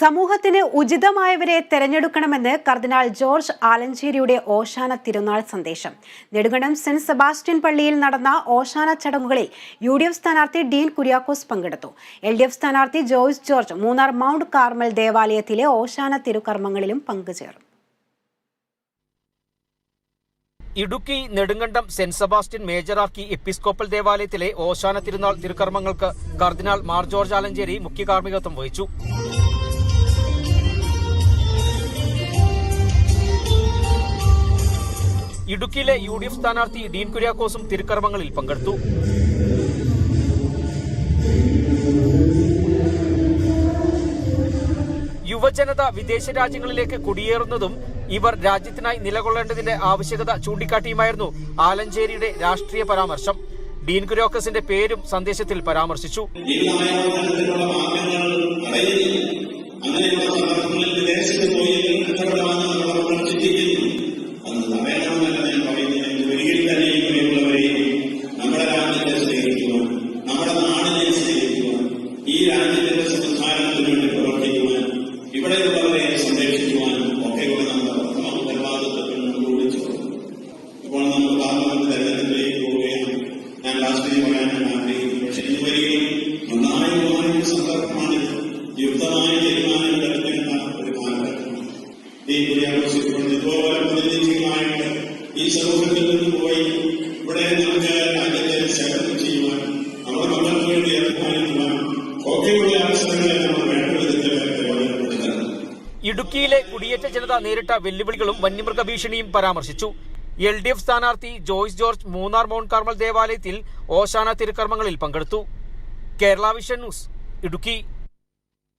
സമൂഹത്തിന് ഉചിതമായവരെ തെരഞ്ഞെടുക്കണമെന്ന് കർദിനാൾ ജോർജ് ആലഞ്ചേരിയുടെ ഓശാന തിരുനാൾ സന്ദേശം. Nedumkandam saint Sebastian പള്ളിയിൽ നടന്ന ഓശാന ചടങ്ങുകളിൽ യു ഡി എഫ് സ്ഥാനാർത്ഥി ഡീൻ കുര്യാക്കോസ് പങ്കെടുത്തു. എൽ ഡി എഫ് സ്ഥാനാർത്ഥി Joyce George Munnar mount Carmel ദേവാലയത്തിലെ ഓശാന തിരുകർമ്മങ്ങളിലും പങ്കുചേർന്നു. Idukki Nedumkandam Saint Sebastian major archiepiscopal ദേവാലയത്തിലെ ഓശാന തിരുനാൾ തിരുക്കർമ്മങ്ങൾക്ക് കർദിനാൾ മാർ ജോർജ് ആലഞ്ചേരി മുഖ്യ കാർമ്മികത്വം വഹിച്ചു. ഇടുക്കിയിലെ യു ഡി എഫ് സ്ഥാനാർത്ഥി ഡീൻ കുര്യാക്കോസും തിരുക്കർമ്മങ്ങളിൽ പങ്കെടുത്തു. യുവജനത വിദേശ രാജ്യങ്ങളിലേക്ക് കുടിയേറുന്നതും ഇവർ രാജ്യത്തിനായി നിലകൊള്ളേണ്ടതിന്റെ ആവശ്യകത ചൂണ്ടിക്കാട്ടിയുമായിരുന്നു ആലഞ്ചേരിയുടെ രാഷ്ട്രീയ പരാമർശം. ഡീൻ കുര്യാക്കോസിന്റെ പേരും സന്ദേശത്തിൽ പരാമർശിച്ചു. അങ്ങനെയുള്ള സന്ദർഭങ്ങളിൽ വിദേശത്ത് പോയി രാജ്യത്തിന്റെ സംസ്കാരത്തിന് വേണ്ടി പ്രവർത്തിക്കുവാൻ ഇവിടെയുള്ളവരെ സംരക്ഷിക്കുവാനും ഒക്കെയുള്ള നമ്മുടെ പ്രഥമ ഉത്തരവാദിത്വത്തിൽ നമ്മൾ വിളിച്ചു ഇപ്പോൾ നമ്മൾ പാർലമെന്റ് തെരഞ്ഞെടുപ്പിലേക്ക് പോവുകയാണ്. ഞാൻ രാഷ്ട്രീയം പറയാൻ ആഗ്രഹിക്കുന്നു. പക്ഷെ ഇതുവരെയും നന്നായി മാറിയ സന്ദർഭമാണിത്. യുക്തമായ തീരുമാനങ്ങൾ എടുക്കേണ്ട ഒരു കാലഘട്ടം ഈ കുര്യാഘോഷിക്കുന്നത് ഇതുപോലെ ഈ സമൂഹത്തിൽ നിന്ന് പോയി ഇടുക്കിയിലെ കുടിയേറ്റ ജനത നേരിട്ട വെല്ലുവിളികളും വന്യമൃഗ ഭീഷണിയും പരാമർശിച്ചു. എൽ ഡി എഫ് സ്ഥാനാർത്ഥി Joyce George Munnar Mount Carmel ദേവാലയത്തിൽ ഓശാന തിരുക്കർമ്മങ്ങളിൽ പങ്കെടുത്തു. Kerala vision news Idukki.